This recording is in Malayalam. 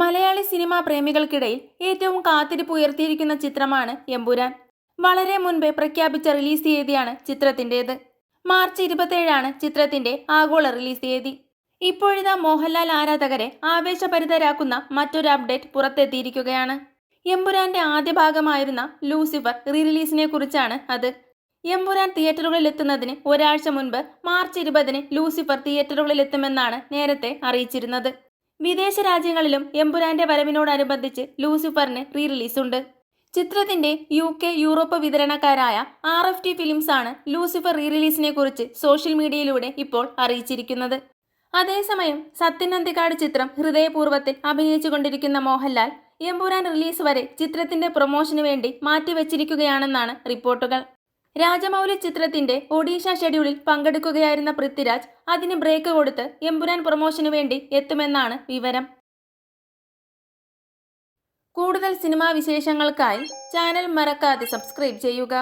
മലയാളി സിനിമാ പ്രേമികൾക്കിടയിൽ ഏറ്റവും കാത്തിരിപ്പ് ഉയർത്തിയിരിക്കുന്ന ചിത്രമാണ് എമ്പുരാൻ. വളരെ മുൻപേ പ്രഖ്യാപിച്ച റിലീസ് തീയതിയാണ് ചിത്രത്തിന്റേത്. മാർച്ച് ഇരുപത്തേഴാണ് ചിത്രത്തിന്റെ ആഗോള റിലീസ് തീയതി. ഇപ്പോഴിതാ മോഹൻലാൽ ആരാധകരെ ആവേശഭരിതരാക്കുന്ന മറ്റൊരു അപ്ഡേറ്റ് പുറത്തെത്തിയിരിക്കുകയാണ്. എമ്പുരാന്റെ ആദ്യ ഭാഗമായിരുന്ന ലൂസിഫർ റീ റിലീസിനെ കുറിച്ചാണ് അത്. എമ്പുരാൻ തിയേറ്ററുകളിൽ എത്തുന്നതിന് ഒരാഴ്ച മുൻപ് മാർച്ച് ഇരുപതിന് ലൂസിഫർ തിയേറ്ററുകളിൽ എത്തുമെന്നാണ് നേരത്തെ അറിയിച്ചിരുന്നത്. വിദേശ രാജ്യങ്ങളിലും എമ്പുരാന്റെ വരവിനോടനുബന്ധിച്ച് ലൂസിഫറിന് റീ റിലീസുണ്ട് ചിത്രത്തിന്റെ യു കെ യൂറോപ്പ് വിതരണക്കാരായ ആർ എഫ് ടി ഫിലിംസ് ആണ് ലൂസിഫർ റീ റിലീസിനെ കുറിച്ച് സോഷ്യൽ മീഡിയയിലൂടെ ഇപ്പോൾ അറിയിച്ചിരിക്കുന്നത്. അതേസമയം സത്യൻ അന്തിക്കാട് ചിത്രം ഹൃദയപൂർവത്തിൽ അഭിനയിച്ചുകൊണ്ടിരിക്കുന്ന മോഹൻലാൽ എമ്പുരാൻ റിലീസ് വരെ ചിത്രത്തിന്റെ പ്രൊമോഷന് വേണ്ടി മാറ്റിവെച്ചിരിക്കുകയാണെന്നാണ് റിപ്പോർട്ടുകൾ. രാജമൗലി ചിത്രത്തിന്റെ ഒഡീഷ ഷെഡ്യൂളിൽ പങ്കെടുക്കുകയായിരുന്ന പൃഥ്വിരാജ് അതിന് ബ്രേക്ക് കൊടുത്ത് എമ്പുരാൻ പ്രൊമോഷനു വേണ്ടി എത്തുമെന്നാണ് വിവരം. കൂടുതൽ സിനിമാ വിശേഷങ്ങൾക്കായി ചാനൽ മറക്കാതെ സബ്സ്ക്രൈബ് ചെയ്യുക.